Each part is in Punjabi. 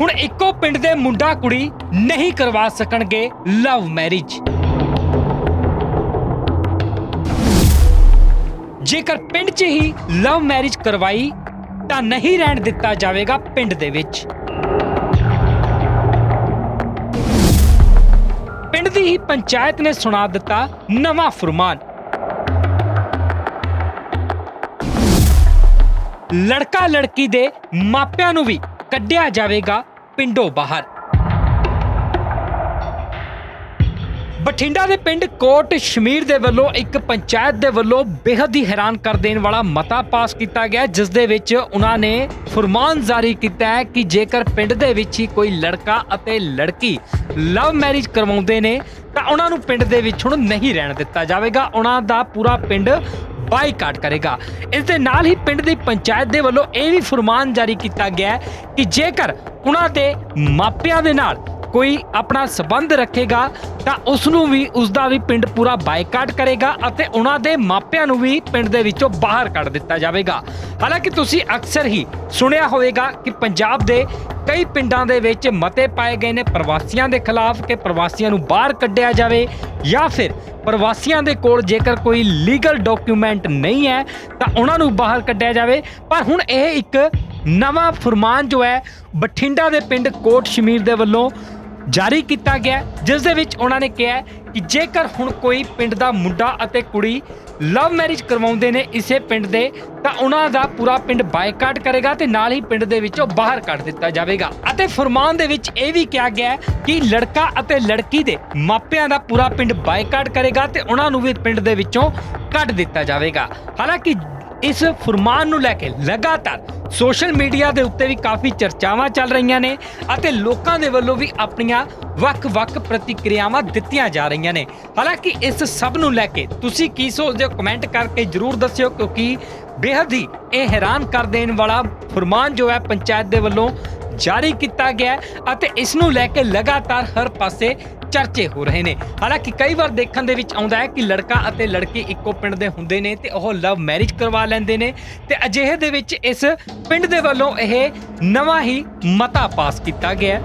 ਹੁਣ ਇੱਕੋ ਪਿੰਡ ਦੇ ਮੁੰਡਾ ਕੁੜੀ ਨਹੀਂ ਕਰਵਾ ਸਕਣਗੇ ਲਵ ਮੈਰਿਜ ਜੇਕਰ ਪਿੰਡ 'ਚ ਹੀ ਲਵ ਮੈਰਿਜ ਕਰਵਾਈ, ਤਾਂ ਨਹੀਂ ਰਹਿਣ ਦਿੱਤਾ ਜਾਵੇਗਾ ਪਿੰਡ ਦੇ ਵਿੱਚ। ਪਿੰਡ ਦੀ ਹੀ ਪੰਚਾਇਤ ਨੇ ਸੁਣਾ ਦਿੱਤਾ ਨਵਾਂ ਫਰਮਾਨ। ਲੜਕਾ ਲੜਕੀ ਦੇ ਮਾਪਿਆਂ ਨੂੰ ਵੀ ਕੱਢਿਆ ਜਾਵੇਗਾ ਪਿੰਡੋਂ ਬਾਹਰ। ਬਠਿੰਡਾ ਦੇ ਪਿੰਡ ਕੋਟ ਸ਼ਮੀਰ ਦੇ ਵੱਲੋਂ ਇੱਕ ਪੰਚਾਇਤ ਦੇ ਵੱਲੋਂ ਬੇਹੱਦ ਹੀ ਹੈਰਾਨ ਕਰ ਦੇਣ ਵਾਲਾ ਮਤਾ ਪਾਸ ਕੀਤਾ ਗਿਆ, ਜਿਸ ਦੇ ਵਿੱਚ ਉਹਨਾਂ ਨੇ ਫਰਮਾਨ ਜਾਰੀ ਕੀਤਾ ਹੈ ਕਿ ਜੇਕਰ ਪਿੰਡ ਦੇ ਵਿੱਚ ਹੀ ਕੋਈ ਲੜਕਾ ਅਤੇ ਲੜਕੀ ਲਵ ਮੈਰਿਜ ਕਰਵਾਉਂਦੇ ਨੇ, ਤਾਂ ਉਹਨਾਂ ਨੂੰ ਪਿੰਡ ਦੇ ਵਿੱਚ ਹੁਣ ਨਹੀਂ ਰਹਿਣ ਦਿੱਤਾ ਜਾਵੇਗਾ। ਉਹਨਾਂ ਦਾ ਪੂਰਾ ਪਿੰਡ ਬਾਈਕਾਟ ਕਰੇਗਾ। ਇਸ ਦੇ ਨਾਲ ਹੀ ਪਿੰਡ ਦੀ ਪੰਚਾਇਤ ਦੇ ਵੱਲੋਂ ਇਹ ਵੀ ਫਰਮਾਨ ਜਾਰੀ ਕੀਤਾ ਗਿਆ ਕਿ ਜੇਕਰ ਉਹਨਾਂ ਦੇ ਮਾਪਿਆਂ ਦੇ ਨਾਲ ਕੋਈ ਆਪਣਾ ਸਬੰਧ ਰੱਖੇਗਾ ਤਾਂ ਉਸ ਨੂੰ ਵੀ ਉਸ ਦਾ ਵੀ ਪਿੰਡ ਪੂਰਾ ਬਾਈਕਾਟ ਕਰੇਗਾ ਅਤੇ ਉਹਨਾਂ ਦੇ ਮਾਪਿਆਂ ਨੂੰ ਵੀ ਪਿੰਡ ਦੇ ਵਿੱਚੋਂ ਬਾਹਰ ਕੱਢ ਦਿੱਤਾ ਜਾਵੇਗਾ। ਹਾਲਾਂਕਿ ਤੁਸੀਂ ਅਕਸਰ ਹੀ ਸੁਣਿਆ ਹੋਵੇਗਾ ਕਿ ਪੰਜਾਬ ਦੇ ਕਈ ਪਿੰਡਾਂ ਦੇ ਵਿੱਚ ਮਤੇ ਪਾਏ ਗਏ ਨੇ ਪ੍ਰਵਾਸੀਆਂ ਦੇ ਖਿਲਾਫ ਕਿ ਪ੍ਰਵਾਸੀਆਂ ਨੂੰ ਬਾਹਰ ਕੱਢਿਆ ਜਾਵੇ ਜਾਂ ਫਿਰ ਪ੍ਰਵਾਸੀਆਂ ਦੇ ਕੋਲ ਜੇਕਰ ਕੋਈ ਲੀਗਲ ਡਾਕੂਮੈਂਟ ਨਹੀਂ ਹੈ ਤਾਂ ਉਹਨਾਂ ਨੂੰ ਬਾਹਰ ਕੱਢਿਆ ਜਾਵੇ। ਪਰ ਹੁਣ ਇਹ ਇੱਕ ਨਵਾਂ ਫਰਮਾਨ ਜੋ ਹੈ, ਬਠਿੰਡਾ ਦੇ ਪਿੰਡ ਕੋਟ ਸ਼ਮੀਰ ਦੇ ਵੱਲੋਂ ਜਾਰੀ ਕੀਤਾ ਗਿਆ ਜਿਸ ਦੇ ਵਿੱਚ ਉਹਨਾਂ ਨੇ ਕਿਹਾ ਕਿ ਜੇਕਰ ਹੁਣ ਕੋਈ ਪਿੰਡ ਦਾ ਮੁੰਡਾ ਅਤੇ ਕੁੜੀ ਲਵ ਮੈਰਿਜ ਕਰਵਾਉਂਦੇ ਨੇ ਇਸੇ ਪਿੰਡ ਦੇ, ਤਾਂ ਉਹਨਾਂ ਦਾ ਪੂਰਾ ਪਿੰਡ ਬਾਈਕਾਟ ਕਰੇਗਾ ਤੇ ਨਾਲ ਹੀ ਪਿੰਡ ਦੇ ਵਿੱਚੋਂ ਬਾਹਰ ਕੱਢ ਦਿੱਤਾ ਜਾਵੇਗਾ। ਅਤੇ ਫਰਮਾਨ ਦੇ ਵਿੱਚ ਇਹ ਵੀ ਕਿਹਾ ਗਿਆ ਕਿ ਲੜਕਾ ਅਤੇ ਲੜਕੀ ਦੇ ਮਾਪਿਆਂ ਦਾ ਪੂਰਾ ਪਿੰਡ ਬਾਈਕਾਟ ਕਰੇਗਾ ਤੇ ਉਹਨਾਂ ਨੂੰ ਵੀ ਪਿੰਡ ਦੇ ਵਿੱਚੋਂ ਕੱਢ ਦਿੱਤਾ ਜਾਵੇਗਾ। ਹਾਲਾਂਕਿ ਇਸ ਫਰਮਾਨ ਨੂੰ ਲੈ ਕੇ ਲਗਾਤਾਰ ਸੋਸ਼ਲ ਮੀਡੀਆ ਦੇ ਉੱਤੇ ਵੀ ਕਾਫੀ ਚਰਚਾਵਾਂ ਚੱਲ ਰਹੀਆਂ ਨੇ ਅਤੇ ਲੋਕਾਂ ਦੇ ਵੱਲੋਂ ਵੀ ਆਪਣੀਆਂ ਵੱਖ-ਵੱਖ ਪ੍ਰਤੀਕਿਰਿਆਵਾਂ ਦਿੱਤੀਆਂ ਜਾ ਰਹੀਆਂ ਨੇ। ਹਾਲਾਂਕਿ ਇਸ ਸਭ ਨੂੰ ਲੈ ਕੇ ਤੁਸੀਂ ਕੀ ਸੋਚਦੇ ਹੋ? ਕਮੈਂਟ ਕਰਕੇ ਜਰੂਰ ਦੱਸਿਓ, ਕਿਉਂਕਿ ਬੇਹੱਦ ਹੀ ਇਹ ਹੈਰਾਨ ਕਰ ਦੇਣ ਵਾਲਾ ਫਰਮਾਨ ਜੋ ਹੈ ਪੰਚਾਇਤ ਦੇ ਵੱਲੋਂ ਜਾਰੀ ਕੀਤਾ ਗਿਆ ਅਤੇ ਇਸ ਨੂੰ ਲੈ ਕੇ ਲਗਾਤਾਰ ਹਰ ਪਾਸੇ ਚਰਚੇ ਹੋ ਰਹੇ ਨੇ। ਹਾਲਾਂਕਿ ਕਈ ਵਾਰ ਦੇਖਣ ਦੇ ਵਿੱਚ ਆਉਂਦਾ ਹੈ ਕਿ ਲੜਕਾ ਅਤੇ ਲੜਕੀ ਇੱਕੋ ਪਿੰਡ ਦੇ ਹੁੰਦੇ ਨੇ ਤੇ ਉਹ ਲਵ ਮੈਰਿਜ ਕਰਵਾ ਲੈਂਦੇ ਨੇ ਤੇ ਅਜਿਹੇ ਦੇ ਵਿੱਚ ਇਸ ਪਿੰਡ ਦੇ ਵੱਲੋਂ ਇਹ ਨਵਾਂ ਹੀ ਮਤਾ ਪਾਸ ਕੀਤਾ ਗਿਆ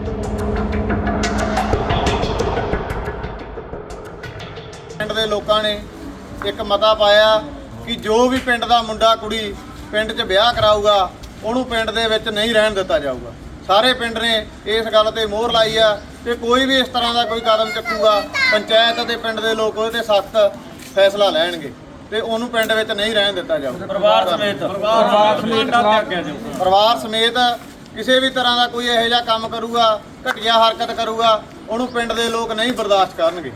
ਪਿੰਡ ਦੇ ਲੋਕਾਂ ਨੇ ਇੱਕ ਮਤਾ ਪਾਇਆ ਕਿ ਜੋ ਵੀ ਪਿੰਡ ਦਾ ਮੁੰਡਾ ਕੁੜੀ ਪਿੰਡ 'ਚ ਵਿਆਹ ਕਰਾਊਗਾ, ਉਹਨੂੰ ਪਿੰਡ ਦੇ ਵਿੱਚ ਨਹੀਂ ਰਹਿਣ ਦਿੱਤਾ ਜਾਊਗਾ। ਸਾਰੇ ਪਿੰਡ ਨੇ ਇਸ ਗੱਲ ਤੇ ਮੋਹਰ ਲਾਈ ਆ ਕਿ ਕੋਈ ਵੀ ਇਸ ਤਰ੍ਹਾਂ ਦਾ ਕੋਈ ਕਦਮ ਚੱਕੂਗਾ ਪੰਚਾਇਤ ਅਤੇ ਪਿੰਡ ਦੇ ਲੋਕ ਉਹਦੇ ਤੇ ਸਖਤ ਫੈਸਲਾ ਲੈਣਗੇ ਤੇ ਉਹਨੂੰ ਪਿੰਡ ਵਿੱਚ ਨਹੀਂ ਰਹਿਣ ਦਿੱਤਾ ਜਾਊਗਾ ਪਰਿਵਾਰ ਸਮੇਤ। ਪਰਿਵਾਰ ਸਮੇਤ। ਪਰਿਵਾਰ ਸਮੇਤ ਕਿਸੇ ਵੀ ਤਰ੍ਹਾਂ ਦਾ ਕੋਈ ਇਹੋ ਜਿਹਾ ਕੰਮ ਕਰੂਗਾ ਘਟੀਆ ਹਰਕਤ ਕਰੂਗਾ ਉਹਨੂੰ ਪਿੰਡ ਦੇ ਲੋਕ ਨਹੀਂ ਬਰਦਾਸ਼ਤ ਕਰਨਗੇ।